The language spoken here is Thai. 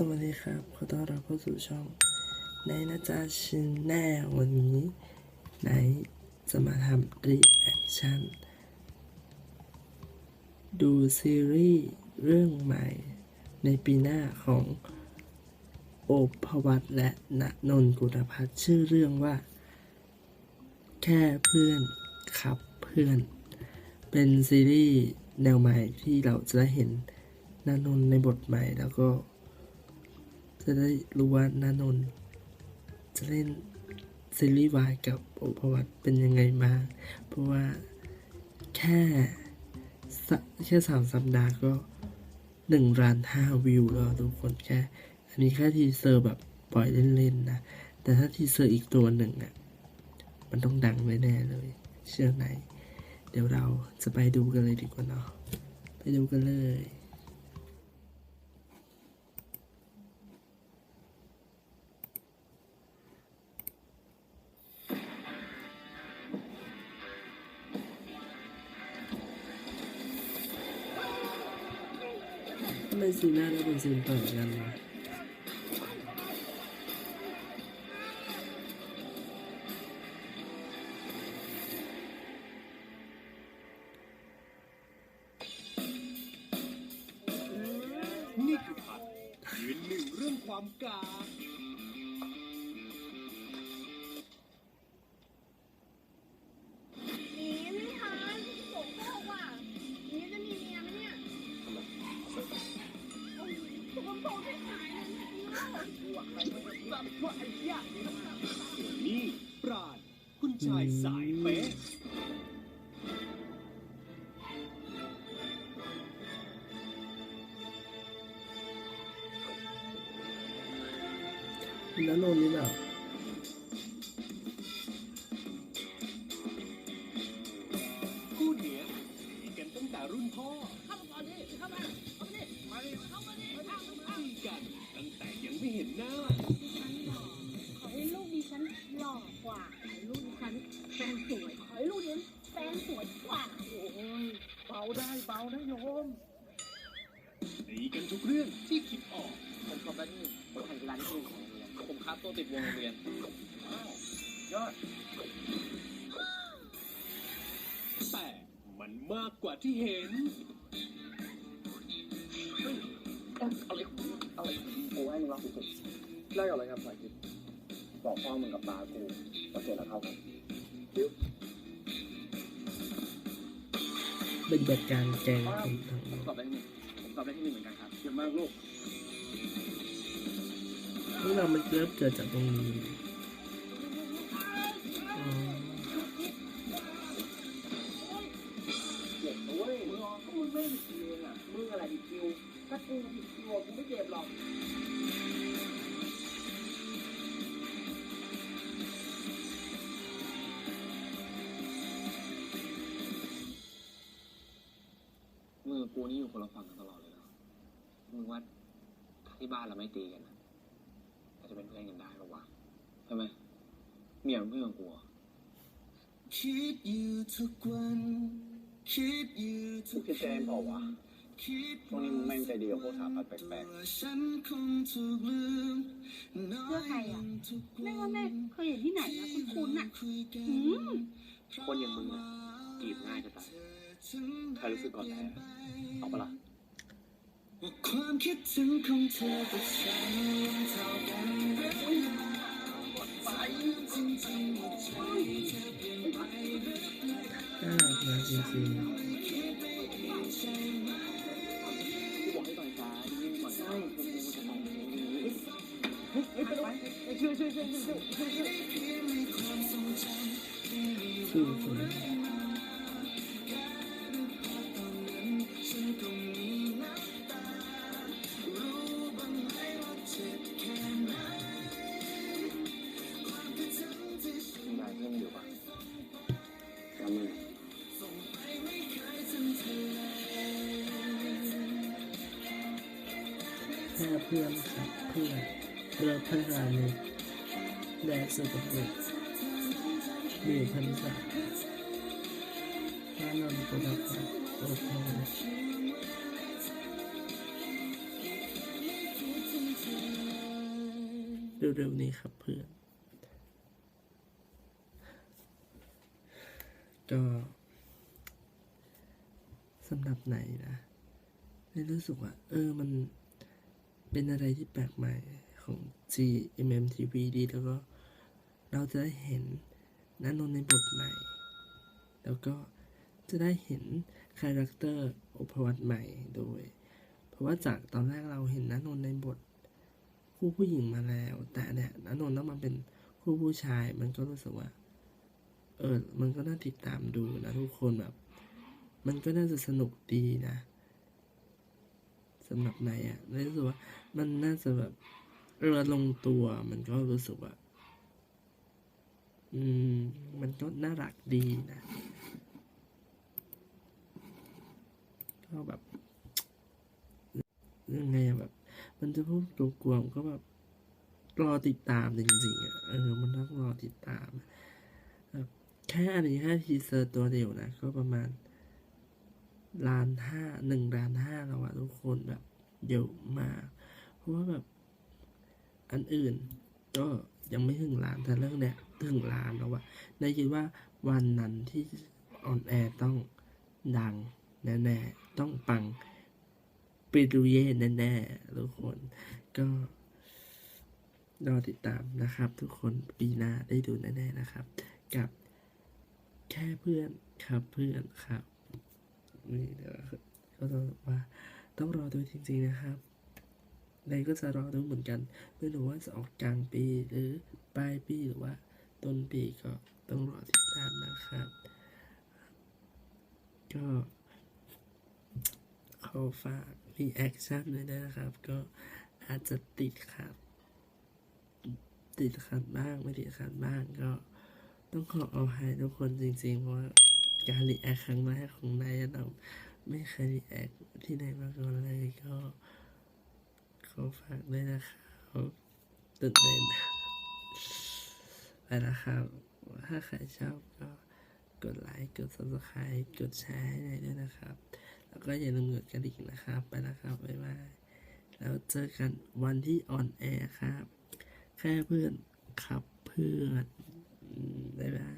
สวัสดีครับ ขอต้อนรับเข้าสู่ช่องในนะจ๊ะชินแน่วันนี้ไหนจะมาทำรีแอคชั่น ดูซีรีส์เรื่องใหม่ ในปีหน้าของ โอบพวัตและณนนกุลพัฒน์ชื่อเรื่องว่า แค่เพื่อนขับเพื่อน เป็นซีรีส์แนวใหม่ที่เราจะได้เห็นณนนในบทใหม่แล้วก็ จะได้รู้ว่าณนนท์จะเล่นซีรีส์วายกับโอภวัตเป็นยังไงบ้าเพราะว่าแค่แค่สามสัปดาห์ก็หนึ่งล้านห้าวิวแล้วทุกคนแค่ อันนี้แค่ทีเซอร์แบบปล่อยเล่นๆนะ แต่ถ้าทีเซอร์อีกตัวหนึ่งอะ มันต้องดังแน่เลย เชื่อไหน เดี๋ยวเราจะไปดูกันเลยดีกว่าเนาะไปดูกันเลย ไมซีนหน้าเราเป็นซีนเปิดกันวะนี่คือพัดยืนหนึ่งเรื่องความกา นี่ปราดคุณชายสายเป๊ะแล้วโนนนี่แบบ ทุกเรื่องที่คิดออกผมจบแล้วนี่ผมแข่งกีฬาที่หนึ่งของโรงเรียนผมคัดตัวติดวงโรงเรียนยอดแต่มันมากกว่าที่เห็นอะไรอะไรกูให้มึงรับผิดได้กับอะไรครับสายคิดบอกพ่อมึงกับตากูว่าเสร็จแล้วเท่ากันปฏิบัติการแกงคนทั้งผมตอบได้ที่หนึ่งผม ตอบได้ที่หนึ่งเหมือนกันครับเยอะมากลูกเรื่องราวมันเริ่มเกิดจากตรงนี้อ๋อเจ็บนะเว้ยมึงก็มึงไม่ผิดคิวเองอะมึงอะไรผิดคิวถ้ากูผิดคิวกูไม่เจ็บหรอกมือกูนี่อยู่คนละฝั่งกันตลอดเลย นะมึงว่าถ้าที่บ้านเราไม่ตีกันนะเราจะเป็นเพื่อนกันได้ปะวะใช่ไหมเมียเป็นเพื่อนของกูเหรอคิดอยู่ทุกวันคิดอยู่ทุกพี่แซมบอกว่าคิดช่วงนี้มึงแม่งใจดีกับพวกสาวพัดแปลกตัวฉันคงถูกลืมน้อเพื่อยใครอะทุกแม่ว่าแม่เคยเห็นที่ไหนนะคุณคุณน่ะคุยกันอืมๆคนอย่างมึงอะจีบง่ายจะตายใครรู้สึกก่อนแพ้เอาปะล่ะ ว่าความคิดถึงของเธอกับฉันเท่ากันหรือเปล่าไปจริงๆว่าใจเธอเปลี่ยนไปหรือเปล่าน่ารักนะจริง แค่เพื่อนครับเพื่อนเลิกพัฒนาในแดนสุดกับเด็กมีพันษาแน่นอนก็แบบโอ้โหเร็วๆนี้ครับเพื่อน ก็สำหรับไหนนะได้รู้สึกว่า เออมัน เป็นอะไรที่แปลกใหม่ของ GMMTV ดีแล้วก็เราจะได้เห็นนันนนในบทใหม่ แล้วก็จะได้เห็นคาแรคเตอร์อภวัตใหม่โดย เพราะว่าจากตอนแรกเราเห็นนันนนในบทคู่ผู้หญิงมาแล้ว แต่เนี่ยนันนนต้องมาเป็นคู่ผู้ชายมันก็รู้สึกว่า เออ มันก็น่าติดตามดูนะทุกคนแบบ มันก็น่าจะสนุกดีนะ สำหรับไหนอะ่ะรู้สึกว่ามันน่าจะแบบเออลงตัวมันก็รู้สึกว่า อืม มันก็น่ารักดีนะก็แบบยังไงอะแบบ มันจะพูดตัวกลวก็แบบรอติดตามจริงๆอะเออ มันต้องรอติดตามแบบแค่อันนี้แค่ทีเซอร์ตัวเดียวนะ ก็ประมาณ ล้านห้าหนึ่งล้านห้าแล้วอะทุกคนแบบเยอะมาก เพราะว่าแบบอันอื่นก็ยังไม่ถึงล้านแต่เรื่องเนี้ยถึงล้านแล้วอะในคิดว่าวันนั้นที่ออนแอร์ต้องดังแน่ๆต้องปังปิดูเย่แน่ๆทุกคนก็รอติดตามนะครับ ทุกคนปีหน้าได้ดูแน่ๆนะครับ กับแค่เพื่อนครับเพื่อนครับ นี่เดี๋ยวก็ต้องว่าต้องรอดูจริงๆนะครับในก็จะรอดูเหมือนกัน ไม่รู้ว่าจะออกกลางปีหรือปลายปีหรือว่าต้นปีก็ต้องรอติดตามนะครับ ก็ขอฝากรีแอคชั่นด้วยนะครับ ก็อาจจะติดขัดติดขัดบ้างไม่ติดขัดบ้างก็ต้องขอเอาให้ทุกคนจริงๆ เพราะว่า การรีแอคครั้งแรกของนายเราไม่เคยรีแอคที่ไหนมาก่อนเลยก็ขอฝากด้วยนะครับตื่นเต้นไปนะครับ ถ้าใครชอบก็กดไลค์กด subscribe กดแชร์ให้หน่อยด้วยนะครับ แล้วก็อย่าลืมกดกระดิ่งนะครับ ไปแล้วครับบ๊ายบายแล้วเจอกันวันที่ออนแอร์ครับ แค่เพื่อนขับเพื่อนบ๊ายบาย